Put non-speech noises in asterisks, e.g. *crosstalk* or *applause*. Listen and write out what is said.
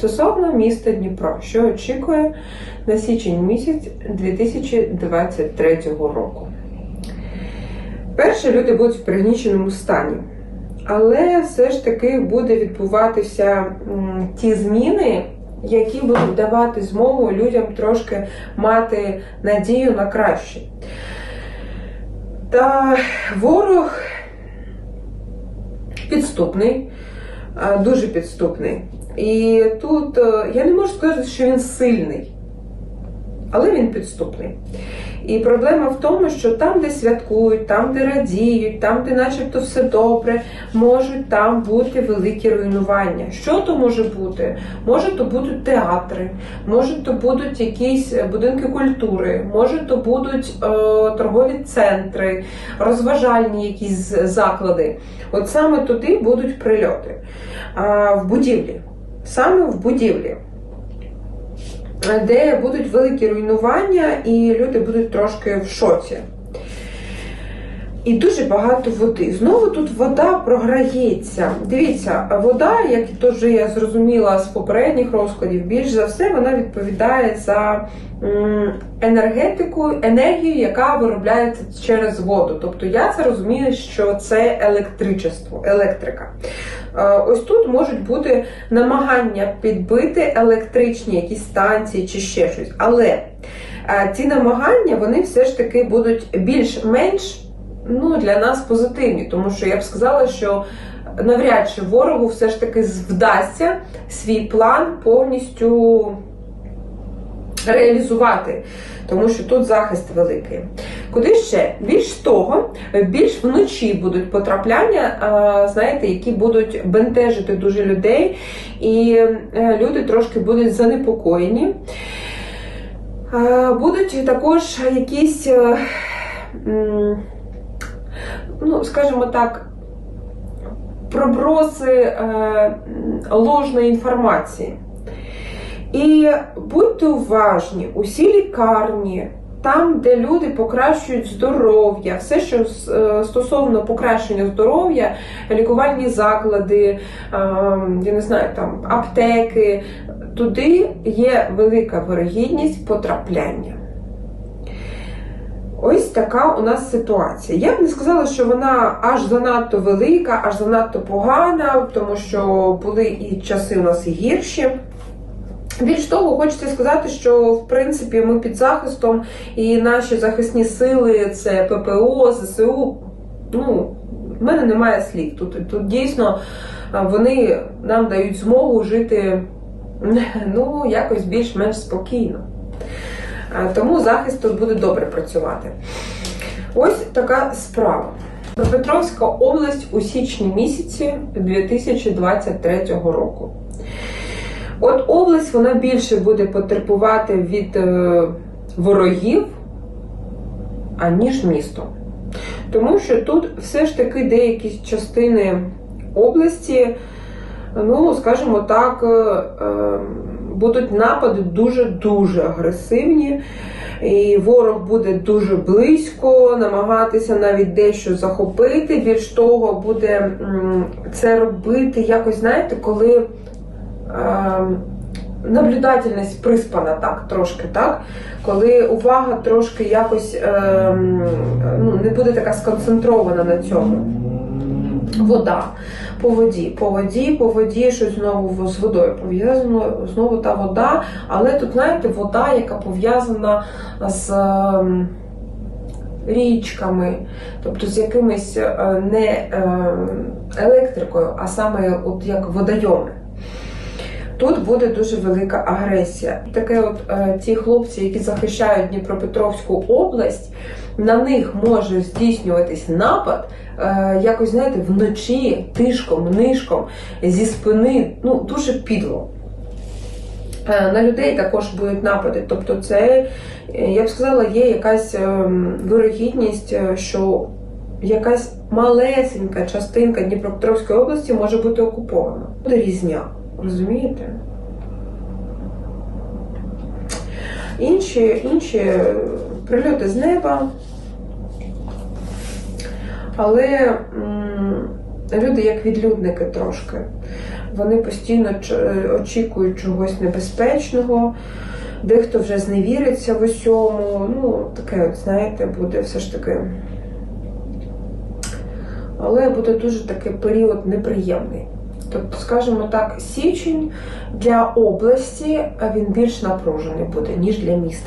Стосовно міста Дніпро, що очікує на січень місяць 2023 року. Перше, люди будуть в пригніченому стані. Але все ж таки буде відбуватися ті зміни, які будуть давати змогу людям трошки мати надію на краще. Та ворог підступний, дуже підступний. І тут е, я не можу сказати, що він сильний, але він підступний. І проблема в тому, що там, де святкують, там, де радіють, там, де начебто все добре, можуть там бути великі руйнування. Що то може бути? Може, то будуть театри, може, то будуть якісь будинки культури, може, то будуть е, торгові центри, розважальні якісь заклади. От саме туди будуть прильоти а, в будівлі. Саме в будівлі де будуть великі руйнування, і люди будуть трошки в шоці. І дуже багато води. Знову тут вода програється. Дивіться, вода, як теж я зрозуміла з попередніх розкладів, більш за все вона відповідає за енергетику, енергію, яка виробляється через воду. Тобто я це розумію, що це електричество, електрика. Ось тут можуть бути намагання підбити електричні якісь станції чи ще щось. Але ці намагання вони все ж таки будуть більш-менш ну, для нас позитивні, тому що я б сказала, що навряд чи ворогу все ж таки вдасться свій план повністю реалізувати. Тому що тут захист великий. Куди ще? Більш того, більш вночі будуть потрапляння, знаєте, які будуть бентежити дуже людей, і е, люди трошки будуть занепокоєні. Будуть також якісь, е, ну, скажімо так, проброси е, ложної інформації. І будьте уважні, усі лікарні, там, де люди покращують здоров'я, все, що е, стосовно покращення здоров'я, лікувальні заклади, е, я не знаю, там аптеки, туди є велика вирогідність потрапляння. Ось така у нас ситуація. Я б не сказала, що вона аж занадто велика, аж занадто погана, тому що були і часи у нас і гірші. Більш того, хочеться сказати, що в принципі ми під захистом і наші захисні сили це ППО, ЗСУ. Ну, в мене немає слів. Тут тут дійсно вони нам дають змогу жити *laughs* ну, якось більш-менш спокійно. Тому захист тут буде добре працювати. Ось така справа. Петровська область у січні місяці 2023 року. От область вона більше буде потерпувати від е, ворогів, аніж місто. Тому що тут все ж таки деякі частини області, ну, скажімо так, е, ем, будуть напади дуже-дуже агресивні. І ворог буде дуже близько, намагатися навіть дещо захопити. Більш того, буде це робити якось, знаєте, коли наблюдательність приспана так, трошки, так? коли увага трошки якось е, ну, не буде така сконцентрована на цьому. Вода по воді, по воді, по воді, щось знову з водою пов'язано, знову та вода, але тут, знаєте, вода, яка пов'язана з е, річками, тобто з якимось е, не е, електрикою, а саме от як водойоми. Тут буде дуже велика агресія. Таке, от е, ті хлопці, які захищають Дніпропетровську область, на них може здійснюватись напад. Е, якось знаєте, вночі тишком, нишком зі спини, ну дуже підло. Е, на людей також будуть напади. Тобто, це, я б сказала, є якась ем, вирогідність, що якась малесенька частинка Дніпропетровської області може бути окупована. Буде різня. Розумієте? Інші інші прильоти з неба, але люди як відлюдники трошки. Вони постійно ч- очікують чогось небезпечного. Дехто вже зневіриться в усьому. Ну, таке, от, знаєте, буде все ж таки. Але буде дуже такий період неприємний. Тобто, скажімо так, січень для області він більш напружений буде, ніж для міста.